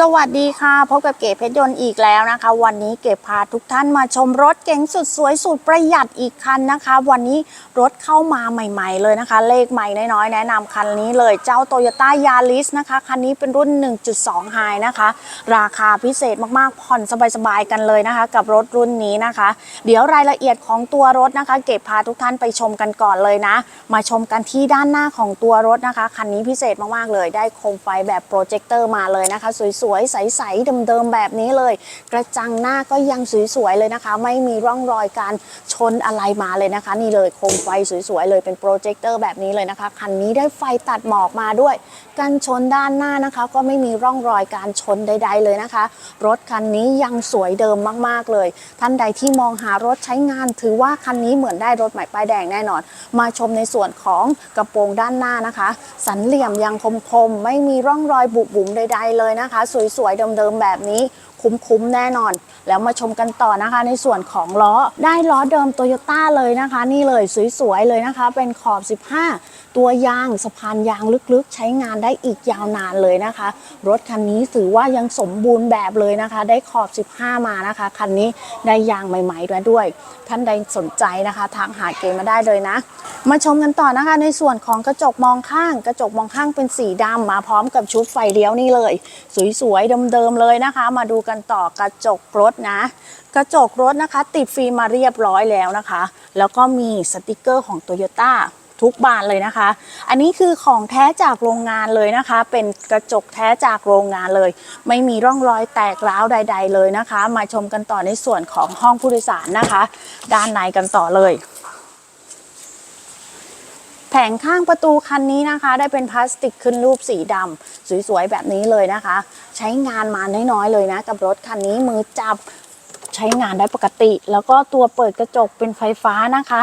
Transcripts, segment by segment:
สวัสดีค่ะ พบกับเก๋เพชรยนต์อีกแล้วนะคะ วันนี้เก๋พาทุกท่านมาชมรถเก๋งสุดสวยสุดประหยัดอีกคันนะคะ วันนี้รถเข้ามาใหม่ ๆ เลยนะคะ เลขใหม่น้อยๆแนะนำคันนี้เลยเจ้า t o y ยต้ายา r i s นะคะ คันนี้เป็นรุ่น 1.2 Hi นะคะ ราคาพิเศษมากๆผ่อนสบายๆกันเลยนะคะ กับรถรุ่นนี้นะคะ เดี๋ยวรายละเอียดของตัวรถนะคะ เก็บพาทุกท่านไปชมกันก่อนเลยนะ มาชมกันที่ด้านหน้าของตัวรถนะคะคันนี้พิเศษมากๆเลย ได้โคมไฟแบบโปรเจคเตอร์มาเลยนะคะสวยๆ ใสๆเดิมๆแบบนี้เลย กระจังหน้าก็ยังสวยๆเลยนะคะ ไม่มีร่องรอยการชนอะไรมาเลยนะคะ นี่เลยโคมไฟสวยๆเลยเป็นโปรเจคเตอร์แบบนี้เลยนะคะคันนี้ได้ไฟตัดหมอกมาด้วยกันชนด้านหน้านะคะ ก็ไม่มีร่องรอยการชนใด ๆ เลยนะคะ รถคันนี้ยังสวยเดิมมากๆเลย ท่านใดที่มองหารถใช้งาน ถือว่าคันนี้เหมือนได้รถใหม่ป้ายแดงแน่นอน มาชมในส่วนของกระโปรงด้านหน้านะคะ สันเหลี่ยมยังคมๆไม่มีร่องรอยบุบบุ๋มใด ๆ เลยนะคะสวยๆเดิมๆแบบนี้คุ้มๆแน่นอน แล้วมาชมกันต่อนะคะ ในส่วนของล้อได้ล้อเดิมโตโยต้าเลยนะคะ นี่เลยสวยๆเลยนะคะ เป็นขอบ 15 ตัวยางสะพานยางลึกๆ ใช้งานได้อีกยาวนานเลยนะคะ รถคันนี้ถือว่ายังสมบูรณ์แบบเลยนะคะ ได้ขอบ 15 มานะคะคันนี้ได้ยางใหม่ๆด้วยด้วย ท่านใดสนใจนะคะทางหาเกมมาได้เลยนะ มาชมกันต่อนะคะในส่วนของกระจกมองข้าง กระจกมองข้างเป็นสีดำมาพร้อมกับชุดไฟเลี้ยวนี่เลย สวยๆเดิมๆเลยนะคะ มาดูกันต่อกระจกรถนะ กระจกรถนะคะ ติดฟิล์มมาเรียบร้อยแล้วนะคะ แล้วก็มีสติกเกอร์ของ Toyota ทุกบานเลยนะคะ อันนี้คือของแท้จากโรงงานเลยนะคะ เป็นกระจกแท้จากโรงงานเลย ไม่มีร่องรอยแตกร้าวใด ๆ เลยนะคะ มาชมกันต่อในส่วนของห้องผู้โดยสารนะคะ ด้านในกันต่อเลย ผงข้างประตูคันนี้นะคะ ได้เป็นพลาสติกขึ้นรูปสีดำสวยๆแบบนี้เลยนะคะ ใช้งานมาน้อยๆเลยนะ กับรถคันนี้มือจับใช้งานได้ปกติ แล้วก็ตัวเปิดกระจกเป็นไฟฟ้านะคะ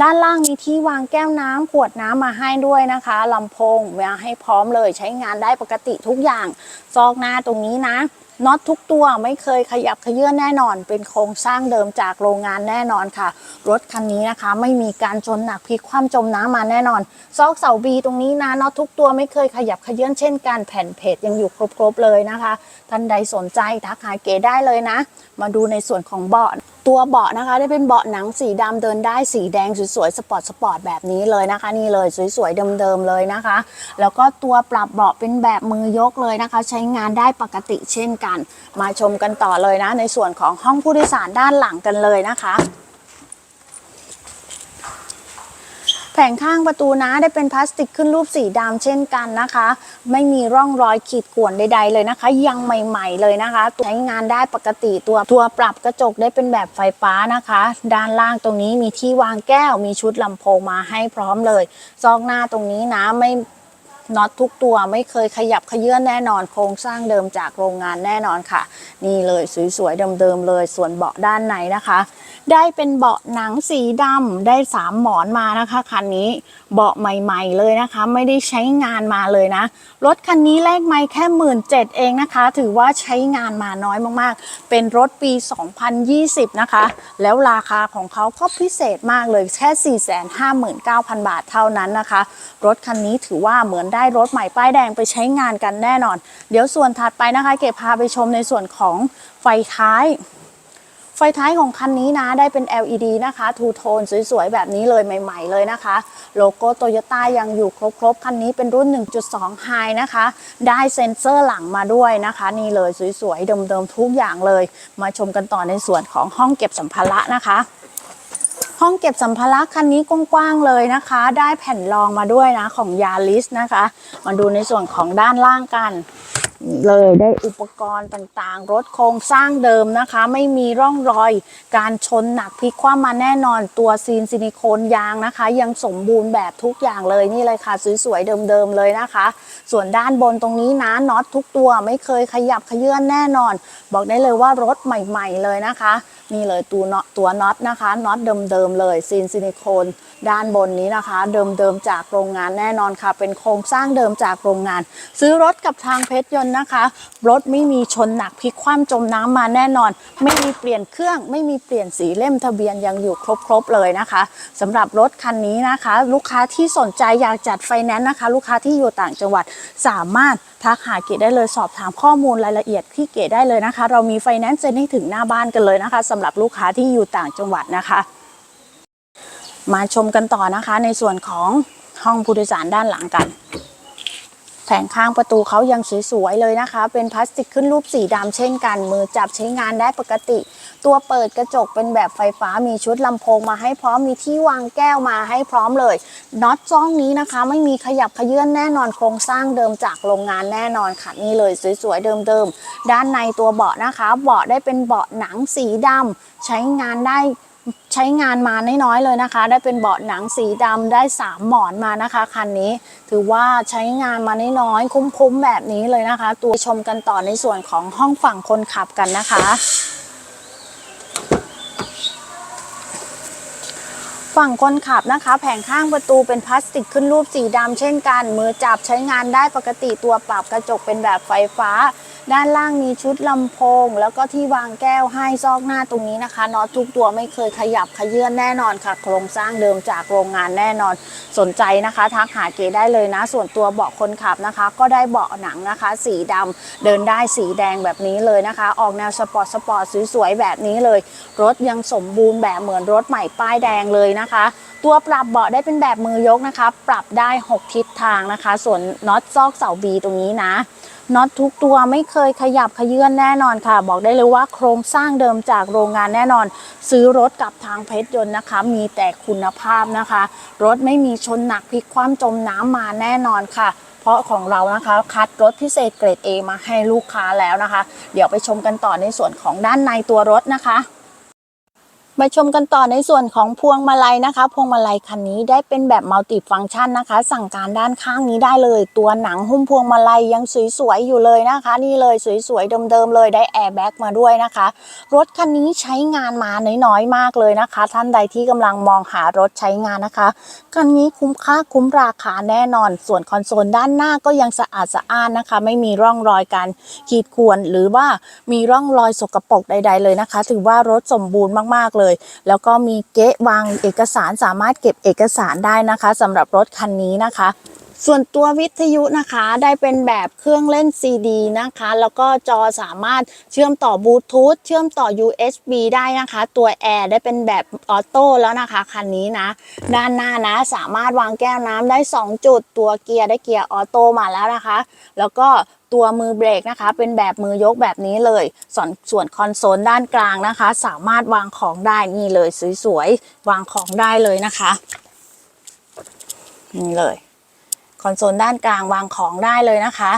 ด้านล่างมีที่วางแก้วน้ำขวดน้ำมาให้ด้วยนะคะลำโพงมาให้พร้อมเลย ใช้งานได้ปกติทุกอย่าง ซอกหน้าตรงนี้นะ น็อตทุกตัวไม่เคยขยับขยื่นแน่นอน เป็นโครงสร้างเดิมจากโรงงานแน่นอนค่ะ รถคันนี้นะคะ ไม่มีการชนหนักพลิกคว่ำจมน้ำมาแน่นอน ซอกเสาบีตรงนี้นะน็อตทุกตัวไม่เคยขยับขยื่นเช่นกันแผ่นเพจยังอยู่ครบๆเลยนะคะ ท่านใดสนใจทักหาเก๋ได้เลยนะ มาดูในส่วนของเบาะ ตัวเบาะนะคะ ได้เป็นเบาะหนังสีดำเดินได้สีแดงสวยๆสปอร์ตสปอร์ตแบบนี้เลยนะคะ นี่เลยสวยๆเดิมๆเลยนะคะ แล้วก็ตัวปรับเบาะเป็นแบบมือยกเลยนะคะ ใช้งานได้ปกติเช่นกัน มาชมกันต่อเลยนะ ในส่วนของห้องผู้โดยสารด้านหลังกันเลยนะคะ แผงข้างประตูนะได้เป็นพลาสติกขึ้นรูปสีดำเช่นกันนะคะ ไม่มีร่องรอยขีดข่วนใด ๆ เลยนะคะ ยังใหม่ ๆ เลยนะคะ ใช้งานได้ปกติตัวตัวปรับกระจกได้เป็นแบบไฟฟ้านะคะ ด้านล่างตรงนี้มีที่วางแก้วมีชุดลำโพงมาให้พร้อมเลย ซอกหน้าตรงนี้นะไม่ น็อตทุกตัวไม่เคยขยับขยื่นแน่นอนโครงสร้างเดิมจากโรงงานแน่นอนค่ะ นี่เลยสวยๆเดิมๆเลยส่วนเบาะด้านในนะคะ ได้เป็นเบาะหนังสีดำได้สามหมอนมานะคะคันนี้เบาะใหม่ ๆ เลยนะคะ ไม่ได้ใช้งานมาเลยนะ รถคันนี้แลกไม่แค่หมื่นเเองนะคะ ถือว่าใช้งานมาน้อยมากๆ เป็นรถปี 2020 นะคะ แล้วราคาของเขาก็พิเศษมากเลยแค่ 459,000 บาทเท่านั้นนะคะ รถคันนี้ถือว่าเหมือนได้รถใหม่ป้ายแดงไปใช้งานกันแน่นอน เดี๋ยวส่วนถัดไปนะคะ เก็บพาไปชมในส่วนของไฟท้าย ไฟท้ายของคันนี้นะได้เป็น LED นะคะทูโทนสวยๆ แบบนี้เลยใหม่ๆเลยนะคะ โลโก้โตโยต้ายังอยู่ครบๆ คันนี้เป็นรุ่น 1.2 High นะคะ ได้เซ็นเซอร์หลังมาด้วยนะคะ นี่เลยสวยๆ เดิมๆ ทุกอย่างเลย มาชมกันต่อในส่วนของห้องเก็บสัมภาระนะคะ ห้องเก็บสัมภาระคันนี้กว้างๆเลยนะคะ ได้แผ่นรองมาด้วยนะของยาริสนะคะ มาดูในส่วนของด้านล่างกัน เลยได้อุปกรณ์ต่างๆ รถโครงสร้างเดิมนะคะ ไม่มีร่องรอยการชนหนักพลิกคว่ำมาแน่นอนตัวซีนซิลิโคนยางนะคะ ยังสมบูรณ์แบบทุกอย่างเลยนี่เลยค่ะ สวยๆเดิมๆเลยนะคะ ส่วนด้านบนตรงนี้นะน็อตทุกตัวไม่เคยขยับขยื่นแน่นอน บอกได้เลยว่ารถใหม่ ๆเลยนะคะ นี่เลยตัวน็อตตัวน็อตนะคะน็อตเดิมๆเลยซีนซิลิโคนด้านบนนี้นะคะ เดิมๆจากโรงงานแน่นอนค่ะ เป็นโครงสร้างเดิมจากโรงงาน ซื้อรถกับทางเพชรยนต์นะคะ รถไม่มีชนหนักพลิกคว่ำจมน้ำมาแน่นอน ไม่มีเปลี่ยนเครื่อง ไม่มีเปลี่ยนสีเล่มทะเบียนยังอยู่ครบๆเลยนะคะสำหรับรถคันนี้นะคะ ลูกค้าที่สนใจอยากจัดไฟแนนซ์นะคะ ลูกค้าที่อยู่ต่างจังหวัดสามารถ ทักหาเกดได้เลยสอบถามข้อมูลรายละเอียดที่เกดได้เลยนะคะ เรามีไฟแนนซ์เซ็นให้ถึงหน้าบ้านกันเลยนะคะสำหรับลูกค้าที่อยู่ต่างจังหวัดนะคะ มาชมกันต่อนะคะ ในส่วนของห้องผู้โดยสารด้านหลังกันแผงข้างประตูเขายังสวยๆเลยนะคะ เป็นพลาสติกขึ้นรูปสีดำเช่นกัน มือจับใช้งานได้ปกติ ตัวเปิดกระจกเป็นแบบไฟฟ้ามีชุดลำโพงมาให้พร้อมมีที่วางแก้วมาให้พร้อมเลยน็อตจ้องนี้นะคะ ไม่มีขยับขยื่นแน่นอนโครงสร้างเดิมจากโรงงานแน่นอนค่ะนี่เลยสวยๆเดิมๆด้านในตัวเบาะนะคะ เบาะได้เป็นเบาะหนังสีดำใช้งานได้ใช้งานมาน้อยๆเลยนะคะ ได้เป็นเบาะหนังสีดำได้ 3 หมอนมานะคะคันนี้ ถือว่าใช้งานมาน้อยๆคุ้มๆแบบนี้เลยนะคะ ตัวชมกันต่อในส่วนของห้องฝั่งคนขับกันนะคะ ฝั่งคนขับนะคะ แผงข้างประตูเป็นพลาสติกขึ้นรูปสีดำเช่นกัน มือจับใช้งานได้ปกติตัวปรับกระจกเป็นแบบไฟฟ้า ด้านล่างมีชุดลำโพง แล้วก็ที่วางแก้วให้ซอกหน้าตรงนี้นะคะน็อตทุกตัวไม่เคยขยับขยื่นแน่นอนค่ะ โครงสร้างเดิมจากโรงงานแน่นอน สนใจนะคะทักหาเกได้เลยนะ ส่วนตัวเบาะคนขับนะคะ ก็ได้เบาะหนังนะคะ สีดำเดินได้สีแดงแบบนี้เลยนะคะ ออกแนวสปอร์ตสปอร์ตสวยๆแบบนี้เลย รถยังสมบูรณ์แบบเหมือนรถใหม่ป้ายแดงเลยนะคะ ตัวปรับเบาะได้เป็นแบบมือยกนะคะ ปรับได้ 6 ทิศทางนะคะ ส่วนน็อตซอกเสาบีตรงนี้นะ น็อตทุกตัวไม่เคยขยับขยื่นแน่นอนค่ะ บอกได้เลยว่าโครงสร้างเดิมจากโรงงานแน่นอน ซื้อรถกับทางเพชรยนต์นะคะ มีแต่คุณภาพนะคะ รถไม่มีชนหนักพลิกคว่ำจมน้ำมาแน่นอนค่ะเพราะของเรานะคะคัดรถพิเศษเกรด A มาให้ลูกค้าแล้วนะคะ เดี๋ยวไปชมกันต่อในส่วนของด้านในตัวรถนะคะ มาชมกันต่อในส่วนของพวงมาลัยนะคะ พวงมาลัยคันนี้ได้เป็นแบบมัลติฟังก์ชันนะคะ สั่งการด้านข้างนี้ได้เลย ตัวหนังหุ้มพวงมาลัยยังสวยๆอยู่เลยนะคะ นี่เลยสวยๆเดิมๆเลยได้แอร์แบ็กมาด้วยนะคะ รถคันนี้ใช้งานมาน้อยๆมากเลยนะคะ ท่านใดที่กำลังมองหารถใช้งานนะคะคันนี้คุ้มค่าคุ้มราคาแน่นอน ส่วนคอนโซลด้านหน้าก็ยังสะอาดสะอ้านนะคะ ไม่มีร่องรอยการขีดข่วนหรือว่ามีร่องรอยสกปรกใด ๆ เลยนะคะ ถือว่ารถสมบูรณ์มากๆเลยแล้วก็มีเก๊ะวางเอกสารสามารถเก็บเอกสารได้นะคะสำหรับรถคันนี้นะคะ ส่วนตัววิทยุนะคะได้เป็นแบบเครื่องเล่นซีดีนะคะ แล้วก็จอสามารถเชื่อมต่อบลูทูธเชื่อมต่อ USB ได้นะคะ ตัวแอร์ได้เป็นแบบออโต้แล้วนะคะคันนี้นะ ด้านหน้านะสามารถวางแก้วน้ำได้ 2 จุด ตัวเกียร์ได้เกียร์ออโต้มาแล้วนะคะ แล้วก็ ตัวมือเบรกนะคะ เป็นแบบมือยกแบบนี้เลย ส่วนส่วนคอนโซลด้านกลางนะคะ สามารถวางของได้นี่เลยสวยๆวางของได้เลยนะคะนี่เลย คอนโซลด้านกลางวางของได้เลยนะคะ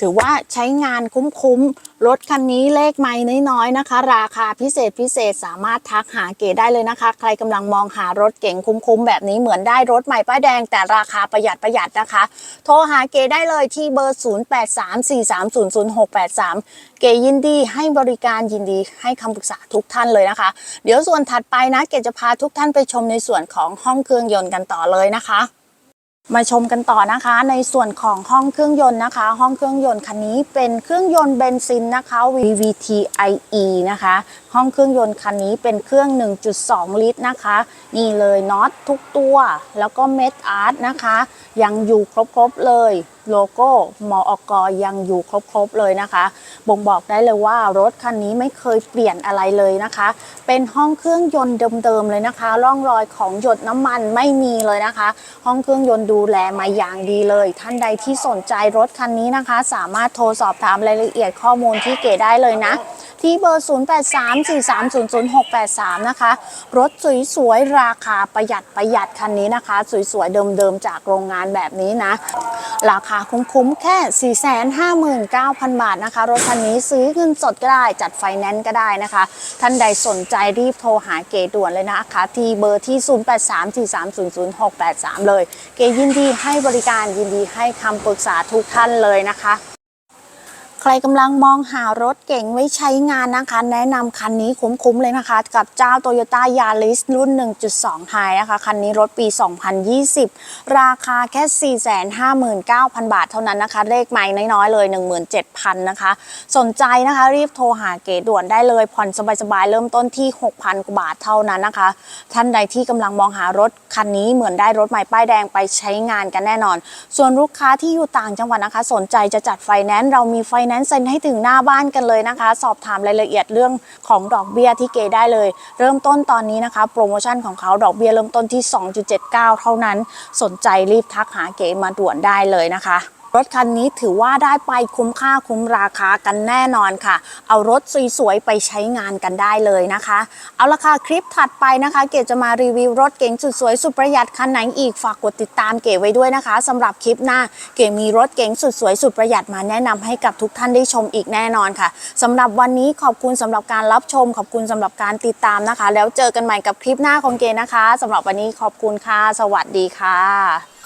ถือว่าใช้งานคุ้มๆรถคันนี้เลขไม่น้อยๆนะคะ ราคาพิเศษพิเศษสามารถทักหาเก๋ได้เลยนะคะ ใครกำลังมองหารถเก๋งคุ้มๆแบบนี้เหมือนได้รถใหม่ป้ายแดงแต่ราคาประหยัดประหยัดนะคะ โทรหาเก๋ได้เลยที่เบอร์ 0834300683 เก๋ยินดีให้บริการยินดีให้คำปรึกษาทุกท่านเลยนะคะ เดี๋ยวส่วนถัดไปนะเก๋จะพาทุกท่านไปชมในส่วนของห้องเครื่องยนต์กันต่อเลยนะคะ มาชมกันต่อนะคะ ในส่วนของห้องเครื่องยนต์นะคะ ห้องเครื่องยนต์คันนี้เป็นเครื่องยนต์เบนซินนะคะ VVT IE นะคะ ห้องเครื่องยนต์คันนี้เป็นเครื่อง 1.2 ลิตรนะคะ นี่เลยน็อตทุกตัว แล้วก็เม็ดอาร์ตนะคะ ยังอยู่ครบๆเลย โลโก้มอกยังอยู่ครบๆเลยนะคะ บ่งบอกได้เลยว่ารถคันนี้ไม่เคยเปลี่ยนอะไรเลยนะคะ เป็นห้องเครื่องยนต์เดิมๆเลยนะคะ ร่องรอยของหยดน้ำมันไม่มีเลยนะคะ ห้องเครื่องยนต์ดูแลมาอย่างดีเลย ท่านใดที่สนใจรถคันนี้นะคะ สามารถโทรสอบถามรายละเอียดข้อมูลที่เก๋ได้เลยนะ ที่เบอร์ 0834300683 นะคะ รถสวยๆ ราคาประหยัดประหยัดคันนี้นะคะ สวยๆ เดิมๆ จากโรงงานแบบนี้นะ ราคาคุ้มๆ แค่ 459,000 บาทนะคะ รถคันนี้ซื้อเงินสดก็ได้ จัดไฟแนนซ์ก็ได้นะคะ ท่านใดสนใจรีบโทรหาเกด่วนเลยนะคะ ที่เบอร์ที่ 0834300683 เลย เกยินดีให้บริการยินดีให้คำปรึกษาทุกท่านเลยนะคะ ใครกำลังมองหารถเก๋งไว้ใช้งานนะคะ แนะนำคันนี้คุ้มๆเลยนะคะ กับเจ้า Toyota Yaris รุ่น 1.2 High นะคะ คันนี้รถปี 2020 ราคาแค่ 459,000 บาทเท่านั้นนะคะ เลขไม่น้อยๆเลย 17,000 นะคะ สนใจนะคะรีบโทรหาเก๋ด่วนได้เลย ผ่อนสบายๆ เริ่มต้นที่ 6,000 กว่าบาทเท่านั้นนะคะ ท่านใดที่กำลังมองหารถคันนี้เหมือนได้รถใหม่ป้ายแดงไปใช้งานกันแน่นอน ส่วนลูกค้าที่อยู่ต่างจังหวัดนะคะ สนใจจะจัดไฟแนนซ์เรามีไฟแนนซ์เซ็นให้ถึงหน้าบ้านกันเลยนะคะ สอบถามรายละเอียดเรื่องของดอกเบี้ยที่เกได้เลย เริ่มต้นตอนนี้นะคะ โปรโมชั่นของเขาดอกเบี้ยเริ่มต้นที่ 2.79 เท่านั้น สนใจรีบทักหาเก๋มาด่วนได้เลยนะคะ รถคันนี้ถือว่าได้ไปคุ้มค่าคุ้มราคากันแน่นอนค่ะ เอารถสวยๆไปใช้งานกันได้เลยนะคะ เอาละค่ะคลิปถัดไปนะคะ เก๋จะมารีวิวรถเก๋งสุดสวยสุดประหยัดคันไหนอีกฝากกดติดตามเก๋ไว้ด้วยนะคะสำหรับคลิปหน้าเก๋มีรถเก๋งสุดสวยสุดประหยัดมาแนะนำให้กับทุกท่านได้ชมอีกแน่นอนค่ะสำหรับวันนี้ขอบคุณสำหรับการรับชม ขอบคุณสำหรับการติดตามนะคะ แล้วเจอกันใหม่กับคลิปหน้าของเก๋นะคะสำหรับวันนี้ขอบคุณค่ะ สวัสดีค่ะ